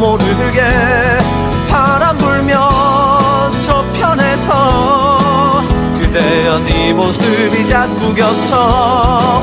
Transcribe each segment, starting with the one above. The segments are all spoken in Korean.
모르게 바람 불면 저편에서 그대여 네 모습이 자꾸 겹쳐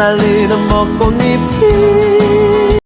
흩날리는 벚꽃잎이